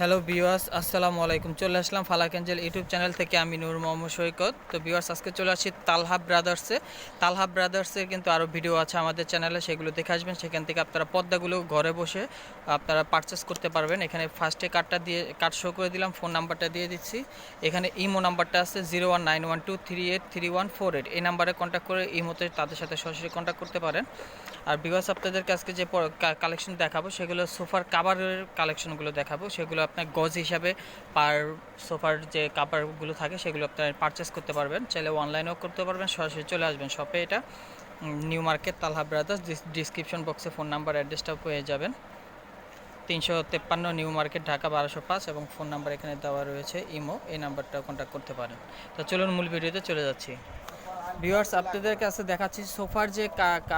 Hello বিওয়াস আসসালামু আলাইকুম চলে আসলাম ফালাক ইউটিউব চ্যানেল থেকে আমি নূর মোহাম্মদ সৈকত। তো বিওয়াস আজকে চলে আসছি তালহাব ব্রাদার্সে তালহাব ব্রাদার্সের কিন্তু আরও ভিডিও আছে আমাদের চ্যানেলে সেগুলো দেখে আসবেন। সেখান থেকে আপনারা পর্দাগুলো ঘরে বসে আপনারা পারচেস করতে পারবেন। এখানে ফার্স্টে কার্ডটা দিয়ে কার্ড শো করে দিলাম ফোন নাম্বারটা দিয়ে দিচ্ছি। এখানে ইমো নাম্বারটা আছে zero one nine one two three eight three one four eight এই নাম্বারে কন্ট্যাক্ট করে ইমোতে তাদের সাথে সরাসরি কন্ট্যাক্ট করতে পারেন। আর বিকজ আপনাদেরকে আজকে যে কালেকশন দেখাবো, সেগুলো সোফার কাভারের কালেকশনগুলো দেখাবো। সেগুলো আপনার গজ হিসাবে পার সোফার যে কাপড়গুলো থাকে, সেগুলো আপনার পারচেস করতে পারবেন। চাইলে অনলাইনেও করতে পারবেন, সরাসরি চলে আসবেন শপে এটা। New Market Talha Brothers description বক্সে ফোন নাম্বার অ্যাড্রেসটাও পেয়ে যাবেন। তিনশো তেপ্পান্ন নিউ মার্কেট ঢাকা বারোশো পাঁচ এবং ফোন নাম্বার এখানে দেওয়া রয়েছে ইমো এই নাম্বারটাও কন্ট্যাক্ট করতে পারেন। তো চলুন মূল ভিডিওতে চলে যাচ্ছি। ভিউয়ার্স আপনাদের কাছে দেখাচ্ছি সোফার যে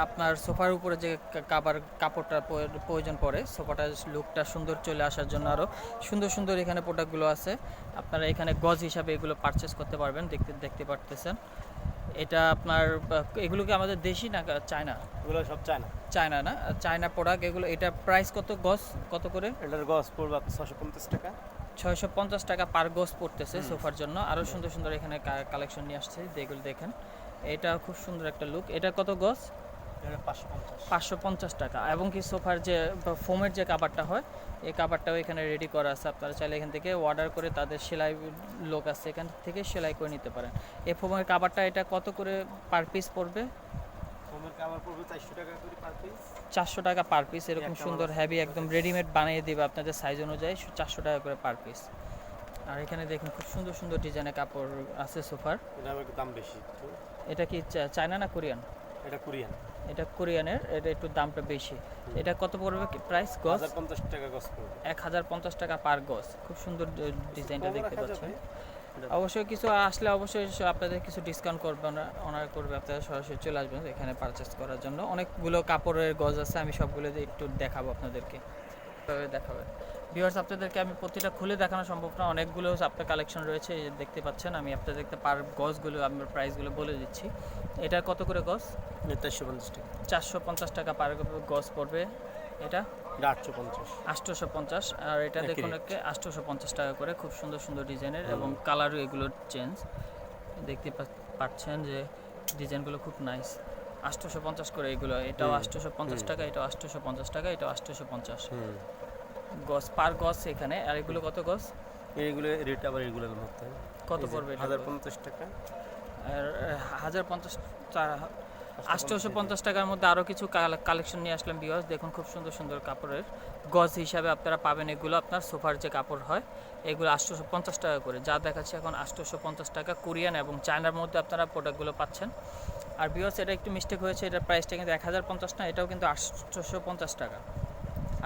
আপনার সোফার উপরে যে কাবার কাপড়টা প্রয়োজন পড়ে সোফাটার লুকটা সুন্দর চলে আসার জন্য আরও সুন্দর সুন্দর এখানে প্রোডাক্টগুলো আছে। আপনারা এখানে গজ হিসাবে এগুলো পারচেস করতে পারবেন দেখতে দেখতে পারতেছেন। এটা আপনার এগুলো কি আমাদের দেশি না চায়না? এগুলো সব চায়না। চায়না না? চায়না প্রোডাক্ট এগুলো এটা প্রাইস কত গজ? কত করে? এটার গজ পড়বে আপনার ছশো পঞ্চাশ টাকা। ছয়শো পঞ্চাশ টাকা পার গজ পড়তেছে সোফার জন্য। আরও সুন্দর সুন্দর এখানে কালেকশন নিয়ে আসছে যেগুলো দেখেন। এটা খুব সুন্দর একটা লুক এটা কত গজ? পাঁচশো পঞ্চাশ। টাকা। এবং কি সোফার যে ফোমের যে কাবারটা হয় এই কাবারটাও এখানে রেডি করা আছে। আপনারা চাইলে এখান থেকে অর্ডার করে তাদের সেলাই লোক আছে এখান থেকে সেলাই করে নিতে পারেন। এই ফোমের কাবারটা এটা কত করে পার পিস পড়বে? চারশো টাকা পার পিস এরকম সুন্দর হ্যাভি একদম রেডিমেড বানিয়ে দেবে আপনাদের সাইজ অনুযায়ী চারশো টাকা করে পার পিস আর এখানে দেখুন খুব সুন্দর সুন্দর ডিজাইনের কাপড় আছে সোফার। দাম বেশি এটা কি চায়না না কোরিয়ান? এটা কোরিয়ান। এটা কোরিয়ানের এটা একটু দামটা বেশি। এটা কত পড়বে প্রাইস গজ হাজার পঞ্চাশ টাকা গছ পড়বে। এক হাজার পঞ্চাশ টাকা পার গজ খুব সুন্দর ডিজাইনটা দেখতে পাচ্ছেন। অবশ্যই কিছু আসলে অবশ্যই আপনাদের কিছু ডিসকাউন্ট করবে ওনা- ওনারা করবে আপনারা সরাসরি চলে আসবেন এখানে পারচেস করার জন্য। অনেকগুলো কাপড়ের গজ আছে আমি সবগুলো একটু দেখাবো আপনাদেরকে। এভাবে দেখাবে? ভিউয়ার্স আপনাদেরকে আমি প্রতিটা খুলে দেখানো সম্ভব না। অনেকগুলো আপনার কালেকশন রয়েছে দেখতে পাচ্ছেন আমি আপনাদেরকে পার গজগুলো আমার প্রাইসগুলো বলে দিচ্ছি। এটা কত করে গজ? চারশো পঞ্চাশ টাকা। চারশো পঞ্চাশ টাকা পার গজ পড়বে এটা? আটশো পঞ্চাশ। আটশোশো পঞ্চাশ। আর এটা দেখুন আটশোশো পঞ্চাশ টাকা করে খুব সুন্দর সুন্দর ডিজাইনের এবং কালারও এগুলোর চেঞ্জ দেখতে পাচ্ছেন যে ডিজাইনগুলো খুব নাইস আটশোশো পঞ্চাশ করে এগুলো এটাও আটশোশো পঞ্চাশ টাকা এটাও আটশোশো পঞ্চাশ টাকা এটাও আটশোশো পঞ্চাশ। গজ পার গজ এখানে আর এগুলো কত গজ এইগুলো রেট আবার মধ্যে কত পড়বে হাজার? পঞ্চাশ টাকা। আর হাজার পঞ্চাশ আটশোশো পঞ্চাশ টাকার মধ্যে আরও কিছু কালেকশন নিয়ে আসলাম বিওয়াস দেখুন খুব সুন্দর সুন্দর কাপড়ের গজ হিসাবে আপনারা পাবেন এগুলো। আপনার সোফার যে কাপড় হয় এগুলো আটশোশো পঞ্চাশ টাকা করে। যা দেখাচ্ছে এখন আটশোশো পঞ্চাশ টাকা কোরিয়ান এবং চায়নার মধ্যে আপনারা প্রোডাক্টগুলো পাচ্ছেন। আর বিওয়াস এটা একটু মিস্টেক হয়েছে এটার প্রাইসটা কিন্তু এক হাজার পঞ্চাশ না এটাও কিন্তু আটশোশো পঞ্চাশ টাকা।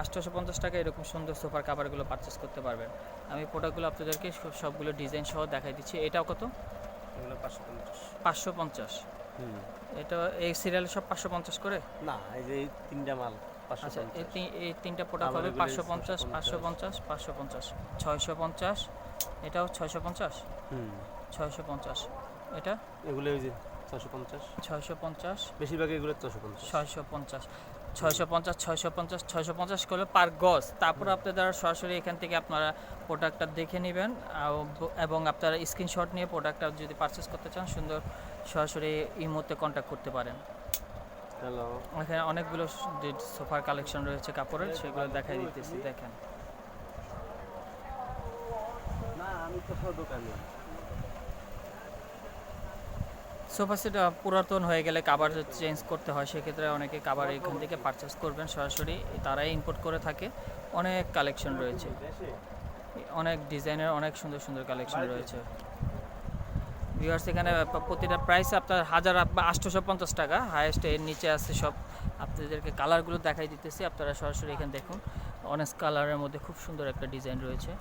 আটশোশো পঞ্চাশ টাকা এরকম সুন্দর সোফার কাভারগুলো পারচেস করতে পারবেন। আমি প্রোডাক্টগুলো আপনাদেরকে সবগুলো ডিজাইন সহ দেখাই দিচ্ছি। এটাও কত? পাঁচশো পঞ্চাশ। এটা এই সিরিয়াল সব পাঁচশো পঞ্চাশ করে? না এই যে তিনটা মাল আচ্ছা এই তিনটা প্রোডাক্ট হবে পাঁচশো পঞ্চাশ পাঁচশো পঞ্চাশ। পাঁচশো পঞ্চাশ ছয়শো পঞ্চাশ এটাও ছয়শো পঞ্চাশ? হুম। ছয়শো পঞ্চাশ। এটা? এগুলো ওই যে ছশো পঞ্চাশ। ছয়শো পঞ্চাশ। বেশিরভাগ এগুলো ছশো পঞ্চাশ। ছয়শো পঞ্চাশ। ছয়শো পঞ্চাশ ছয়শো পঞ্চাশ ছয়শো পঞ্চাশ করলে পার গজ। তারপর আপনারা সরাসরি এখান থেকে আপনারা প্রোডাক্টটা দেখে নেবেন এবং আপনারা স্ক্রিনশট নিয়ে প্রোডাক্টটা যদি পারচেস করতে চান সুন্দর সরাসরি এই মুহূর্তে কন্ট্যাক্ট করতে পারেন। হ্যালো এখানে অনেকগুলো সোফার কালেকশন রয়েছে কাপড়ের সেগুলো দেখাই দিতেছি দেখেন। না আমি তো দোকানে। সোফা সেট পুরাতন হয়ে গেলে কাবার চেঞ্জ করতে হয়, সেক্ষেত্রে অনেকে কাবার এখান থেকে পারচেস করবেন সরাসরি, তারাই ইম্পোর্ট করে থাকে। অনেক কালেকশন রয়েছে। অনেক ডিজাইনের অনেক সুন্দর সুন্দর কালেকশন রয়েছে। ভিউয়ার্স এখানে প্রতিটা প্রাইস আপনার হাজার বা আটশোশো পঞ্চাশ টাকা। হায়েস্ট এর নিচে আছে সব। আপনাদেরকে কালারগুলো দেখাই দিতেছি, আপনারা সরাসরি এখানে দেখুন। অনেক কালারের মধ্যে খুব সুন্দর একটা ডিজাইন রয়েছে।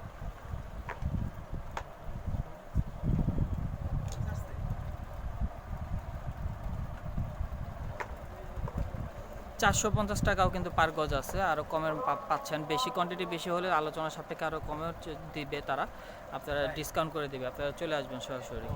চারশো পঞ্চাশ টাকাও কিন্তু পার গজ আছে আরও কমের পাচ্ছেন। বেশি কোয়ান্টিটি বেশি হলে আলোচনা সাপেক্ষে আরও কমেও দিবে তারা। আপনারা ডিসকাউন্ট করে দিবে আপনারা চলে আসবেন সরাসরি।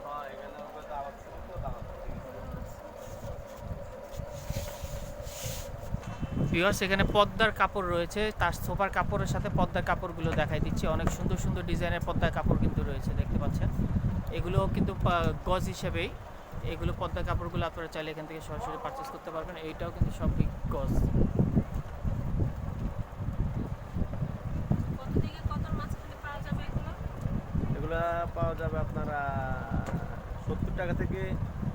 ভিউয়ার্স এখানে পদ্মার কাপড় রয়েছে তার সোফার কাপড়ের সাথে পদ্মার কাপড়গুলো দেখাই দিচ্ছি। অনেক সুন্দর সুন্দর ডিজাইনের পদ্মার কাপড় কিন্তু রয়েছে দেখতে পাচ্ছেন। এগুলো কিন্তু গজ হিসেবেই। এগুলো পদ্মার কাপড়গুলো আপনারা চাইলে এখান থেকে সরাসরি পারচেস করতে পারবেন। এইটাও কিন্তু সব পাওয়া যাবে এগুলো? পাওয়া যাবে আপনারা সত্তর টাকা থেকে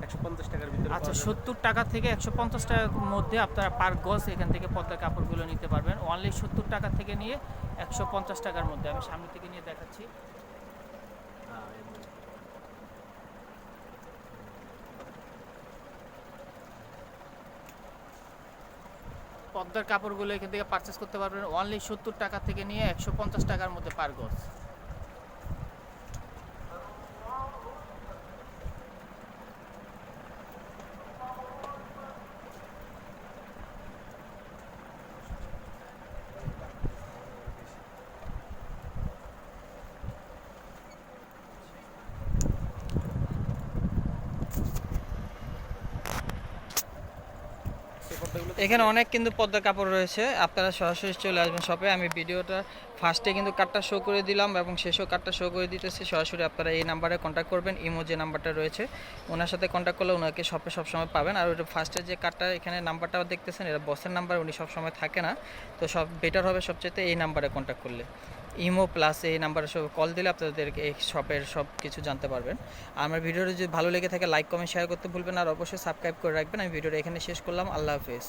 একশো পঞ্চাশ টাকার ভিতরে আচ্ছা সত্তর টাকা থেকে একশো পঞ্চাশ টাকার মধ্যে আপনারা পার গজ এখান থেকে পদ্মার কাপড়গুলো নিতে পারবেন। অনলি সত্তর টাকা থেকে নিয়ে একশো পঞ্চাশ টাকার মধ্যে। আমি সামনে থেকে নিয়ে দেখাচ্ছি। পদ্মার কাপড়গুলো এখান থেকে পারচেস করতে পারবেন। অনলি সত্তর টাকা থেকে নিয়ে একশো পঞ্চাশ টাকার মধ্যে পার গজ এই পর্দাগুলো এখানে অনেক কিন্তু পদ্মার কাপড় রয়েছে। আপনারা সরাসরি চলে আসবেন শপে আমি ভিডিওটা ফার্স্টে কিন্তু কার্ডটা শো করে দিলাম এবং শেষও কার্ডটা শো করে দিতেছি। সরাসরি আপনারা এই নাম্বারে কন্ট্যাক্ট করবেন ইমো যে নাম্বারটা রয়েছে, ওনার সাথে কন্ট্যাক্ট করলে ওনাকে শপে সবসময় পাবেন। আর ওটা ফার্স্টে যে কার্ডটা এখানে নাম্বারটা দেখতেছেন, এটা বসের নাম্বার উনি সবসময় থাকে না। তো সব বেটার হবে সবচেয়ে এই নাম্বারে কন্ট্যাক্ট করলে। ইমো প্লাস এই নাম্বারে সব কল দিলে আপনাদের এই শপের সব কিছু জানতে পারবেন। আমার ভিডিওটা যদি ভালো লেগে থাকে লাইক কমেন্ট শেয়ার করতে ভুলবেন আর অবশ্যই সাবস্ক্রাইব করে রাখবেন। আমি ভিডিওটা এখানে শেষ করলাম। আল্লাহ হাফেজ।